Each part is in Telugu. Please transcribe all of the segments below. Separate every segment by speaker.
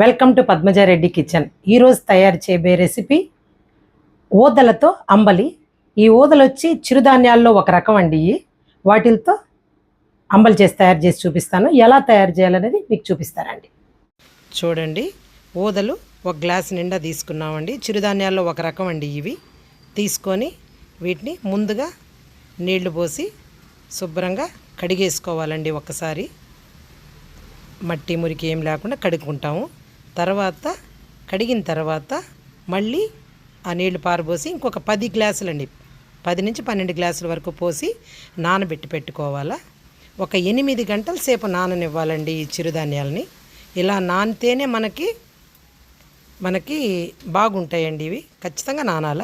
Speaker 1: వెల్కమ్ టు పద్మజారెడ్డి కిచెన్ ఈరోజు తయారు చేయబోయే రెసిపీ ఊదలతో అంబలి. ఈ ఓదలు వచ్చి చిరుధాన్యాల్లో ఒక రకం అండి ఇవి. వాటితో అంబలి చేసి తయారు చేసి చూపిస్తాను. ఎలా తయారు చేయాలనేది మీకు చూపిస్తానండి. చూడండి ఊదలు ఒక గ్లాస్ నిండా తీసుకున్నామండి. చిరుధాన్యాల్లో ఒక రకం అండి ఇవి. తీసుకొని వీటిని ముందుగా నీళ్ళు పోసి శుభ్రంగా కడిగేసుకోవాలండి ఒకసారి మట్టి మురికి ఏం లేకుండా కడుక్కుంటాము. తర్వాత కడిగిన తర్వాత మళ్ళీ ఆ నీళ్ళు పారబోసి ఇంకొక పది గ్లాసులండి. పది నుంచి పన్నెండు గ్లాసుల వరకు పోసి నానబెట్టి పెట్టుకోవాలా? ఒక ఎనిమిది గంటల సేపు నాననివ్వాలండి ఈ చిరుధాన్యాలని. ఇలా నానితేనే మనకి మనకి బాగుంటాయండి ఇవి. ఖచ్చితంగా నానాల?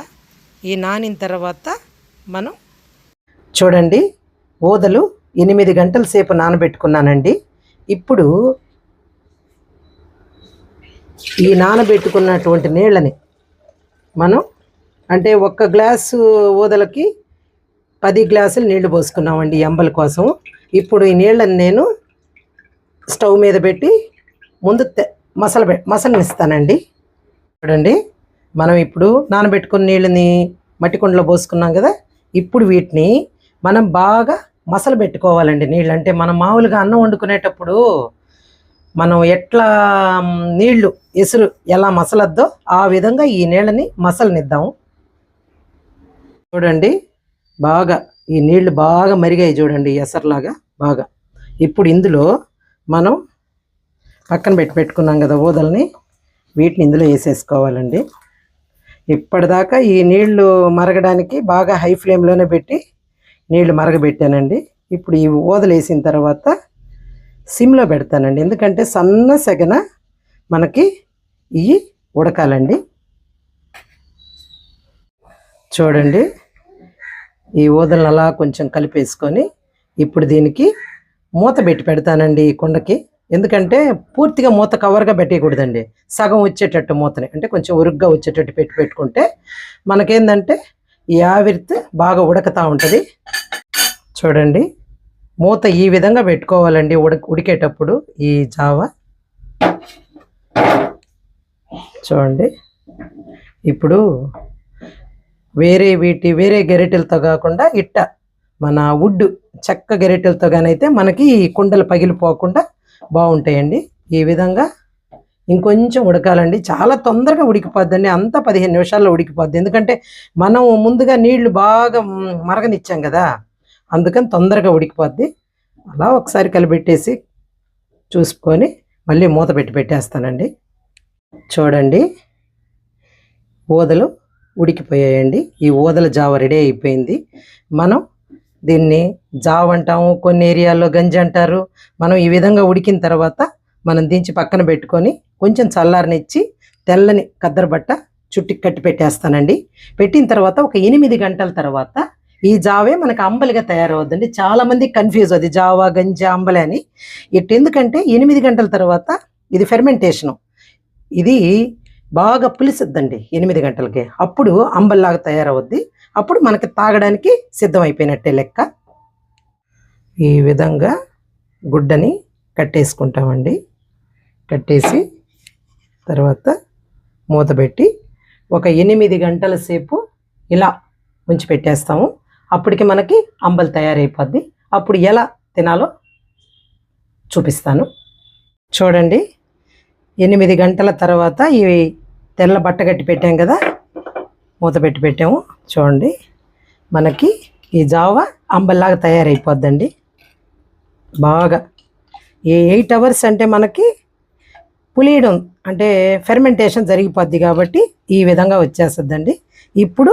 Speaker 1: ఈ నానిన తర్వాత మనం చూడండి ఓదలు ఎనిమిది గంటల సేపు నానబెట్టుకున్నానండి. ఇప్పుడు ఈ నానబెట్టుకున్నటువంటి నీళ్ళని మనం అంటే ఒక్క గ్లాసు ఊదలకి పది గ్లాసులు నీళ్ళు పోసుకున్నామండి ఎంబల కోసం. ఇప్పుడు ఈ నీళ్ళని నేను స్టవ్ మీద పెట్టి ముందు మసలు మసల మసలనిస్తానండి. చూడండి మనం ఇప్పుడు నానబెట్టుకున్న నీళ్ళని మట్టి కుండలో పోసుకున్నాం కదా ఇప్పుడు వీటిని మనం బాగా మసలు పెట్టుకోవాలండి నీళ్ళు. అంటే మనం మామూలుగా అన్నం వండుకునేటప్పుడు మనం ఎట్లా నీళ్ళు నీళ్ళు ఎసురు ఎలా మసలద్దో ఆ విధంగా ఈ నీళ్ళని మసలనిద్దాము చూడండి బాగా ఈ నీళ్ళు బాగా మరిగాయి చూడండి ఈ ఎసరులాగా బాగా. ఇప్పుడు ఇందులో మనం పక్కన పెట్టి పెట్టుకున్నాం కదా ఊదల్ని వీటిని ఇందులో వేసేసుకోవాలండి. ఇప్పటిదాకా ఈ నీళ్ళు మరగడానికి బాగా హై ఫ్లేమ్లోనే పెట్టి నీళ్ళు మరగబెట్టానండి. ఇప్పుడు ఈ ఊదలు వేసిన తర్వాత సిమ్లో పెడతానండి. ఎందుకంటే సన్న సెగన మనకి ఇవి ఉడకాలండి. చూడండి. ఈ ఊదలను అలా కొంచెం కలిపేసుకొని ఇప్పుడు దీనికి మూత పెట్టి పెడతానండి ఈ కుండకి. ఎందుకంటే పూర్తిగా మూత కవర్గా పెట్టేయకూడదండి. సగం వచ్చేటట్టు మూతని అంటే కొంచెం ఉరుగ్గా వచ్చేటట్టు పెట్టి పెట్టుకుంటే మనకేందంటే ఈ ఆవిరితే బాగా ఉడకతా ఉంటుంది. చూడండి. మూత ఈ విధంగా పెట్టుకోవాలండి ఉడక ఉడికేటప్పుడు ఈ జావ. చూడండి. ఇప్పుడు వేరే వీటి వేరే గెరెటెలతో కాకుండా ఇట్ట మన వుడ్ చెక్క గెరెటెలతో కానైతే మనకి కుండలు పగిలిపోకుండా బాగుంటాయండి. ఈ విధంగా ఇంకొంచెం ఉడకాలండి. చాలా తొందరగా ఉడికిపోద్దండి. అంత పదిహేను నిమిషాల్లో ఉడికిపోద్ది. ఎందుకంటే మనం ముందుగా నీళ్ళు బాగా మరగనిచ్చాం కదా అందుకని తొందరగా ఉడికిపోద్ది. అలా ఒకసారి కలిపెట్టేసి చూసుకొని మళ్ళీ మూత పెట్టి పెట్టేస్తానండి. చూడండి. ఊదలు ఉడికిపోయాయండి. ఈ ఊదల జావ రెడీ అయిపోయింది. మనం దీన్ని జావ అంటాము కొన్ని ఏరియాల్లో గంజి అంటారు. మనం ఈ విధంగా ఉడికిన తర్వాత మనం దించి పక్కన పెట్టుకొని కొంచెం చల్లారనిచ్చి తెల్లని కద్దరబట్ట చుట్టి కట్టి పెట్టేస్తానండి. పెట్టిన తర్వాత ఒక ఎనిమిది గంటల తర్వాత ఈ జావే మనకు అంబలిగా తయారవుద్దండి. చాలామంది కన్ఫ్యూజ్ అది జావా గంజి అంబలి అని. ఇట్ ఎందుకంటే ఎనిమిది గంటల తర్వాత ఇది ఫెర్మెంటేషను. ఇది బాగా పులిసిద్దండి ఎనిమిది గంటలకి. అప్పుడు అంబల్లాగా తయారవుద్ది. అప్పుడు మనకి తాగడానికి సిద్ధమైపోయినట్టే లెక్క. ఈ విధంగా గుడ్డని కట్టేసుకుంటామండి. కట్టేసి తర్వాత మూత పెట్టి ఒక ఎనిమిది గంటల సేపు ఇలా ఉంచి పెట్టేస్తాము. అప్పటికి మనకి అంబలి తయారైపోద్ది. అప్పుడు ఎలా తినాలో చూపిస్తాను. చూడండి. ఎనిమిది గంటల తర్వాత ఇవి తెల్ల బట్ట కట్టి పెట్టాం కదా మూత పెట్టి పెట్టాము. చూడండి మనకి ఈ జావ అంబల్లాగా తయారైపోద్దండి. బాగా ఈ ఎయిట్ అవర్స్ అంటే మనకి పులియడం అంటే ఫెర్మెంటేషన్ జరిగిపోద్ది కాబట్టి ఈ విధంగా వచ్చేస్తుందండి. ఇప్పుడు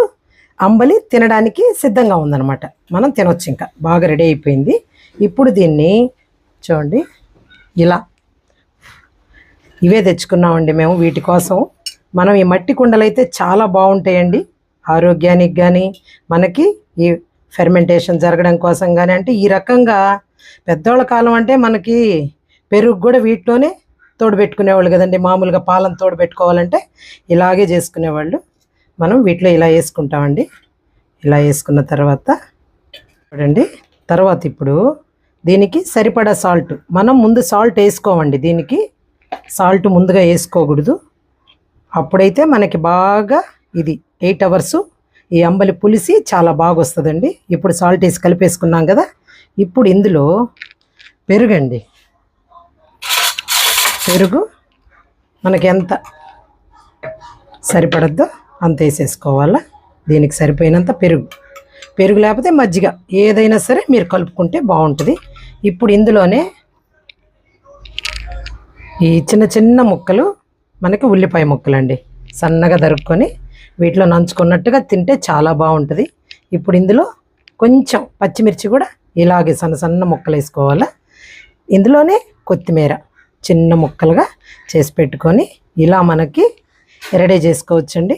Speaker 1: అంబలి తినడానికి సిద్ధంగా ఉందన్నమాట. మనం తినొచ్చు ఇంకా. బాగా రెడీ అయిపోయింది. ఇప్పుడు దీన్ని చూడండి ఇలా ఇవే తెచ్చుకున్నామండి మేము వీటి కోసం. మనం ఈ మట్టి కుండలు అయితే చాలా బాగుంటాయండి. ఆరోగ్యానికి కానీ మనకి ఈ ఫెర్మెంటేషన్ జరగడం కోసం కానీ అంటే ఈ రకంగా పెద్దోళ్ళ కాలం అంటే మనకి పెరుగు కూడా వీటిలోనే తోడుపెట్టుకునేవాళ్ళు కదండి. మామూలుగా పాలను తోడు పెట్టుకోవాలంటే ఇలాగే చేసుకునేవాళ్ళు. మనం వీటిలో ఇలా వేసుకుంటామండి. ఇలా వేసుకున్న తర్వాత చూడండి. తర్వాత ఇప్పుడు దీనికి సరిపడా సాల్ట్. మనం ముందు సాల్ట్ వేసుకోమండి దీనికి. సాల్ట్ ముందుగా వేసుకోకూడదు. అప్పుడైతే మనకి బాగా ఇది ఎయిట్ అవర్స్ ఈ అంబలి పులిసి చాలా బాగా వస్తుందండి ఇప్పుడు సాల్ట్ వేసి కలిపేసుకున్నాం కదా ఇప్పుడు ఇందులో పెరుగండి. పెరుగు మనకి ఎంత సరిపడద్దో అంత వేసేసుకోవాలా. దీనికి సరిపోయినంత పెరుగు. పెరుగు లేకపోతే మజ్జిగ ఏదైనా సరే మీరు కలుపుకుంటే బాగుంటుంది. ఇప్పుడు ఇందులోనే ఈ చిన్న చిన్న ముక్కలు మనకి ఉల్లిపాయ ముక్కలండి. సన్నగా దరుక్కొని వీటిలో నంచుకున్నట్టుగా తింటే చాలా బాగుంటుంది. ఇప్పుడు ఇందులో కొంచెం పచ్చిమిర్చి కూడా ఇలాగే సన్న సన్న ముక్కలు వేసుకోవాలా? ఇందులోనే కొత్తిమీర చిన్న ముక్కలుగా చేసి పెట్టుకొని ఇలా మనకి రెడీ చేసుకోవచ్చండి.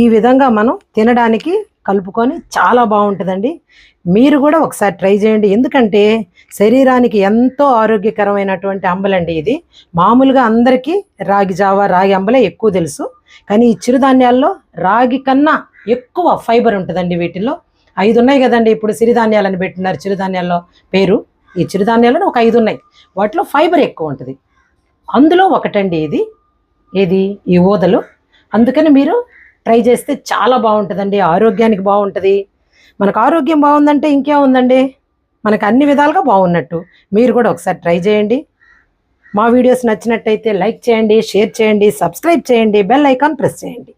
Speaker 1: ఈ విధంగా మనం తినడానికి కలుపుకొని చాలా బాగుంటుందండి. మీరు కూడా ఒకసారి ట్రై చేయండి. ఎందుకంటే శరీరానికి ఎంతో ఆరోగ్యకరమైనటువంటి అంబలండి ఇది. మామూలుగా అందరికీ రాగి జావా రాగి అంబలే ఎక్కువ తెలుసు. కానీ ఈ చిరుధాన్యాల్లో రాగి కన్నా ఎక్కువ ఫైబర్ ఉంటుందండి వీటిల్లో. ఐదు ఉన్నాయి కదండి. ఇప్పుడు సిరిధాన్యాలని పెట్టినారు చిరుధాన్యాల్లో పేరు. ఈ చిరుధాన్యాలలో ఒక ఐదు ఉన్నాయి. వాటిలో ఫైబర్ ఎక్కువ ఉంటుంది. అందులో ఒకటండి ఇది. ఏది? ఈ ఊదలు అందుకని మీరు ట్రై చేస్తే చాలా బాగుంటుందండి. ఆరోగ్యానికి బాగుంటుంది. మనకు ఆరోగ్యం బాగుందంటే ఇంకేముందండి మనకు అన్ని విధాలుగా బాగున్నట్టు. మీరు కూడా ఒకసారి ట్రై చేయండి. మా వీడియోస్ నచ్చినట్టయితే లైక్ చేయండి షేర్ చేయండి సబ్స్క్రైబ్ చేయండి బెల్ ఐకాన్ ప్రెస్ చేయండి.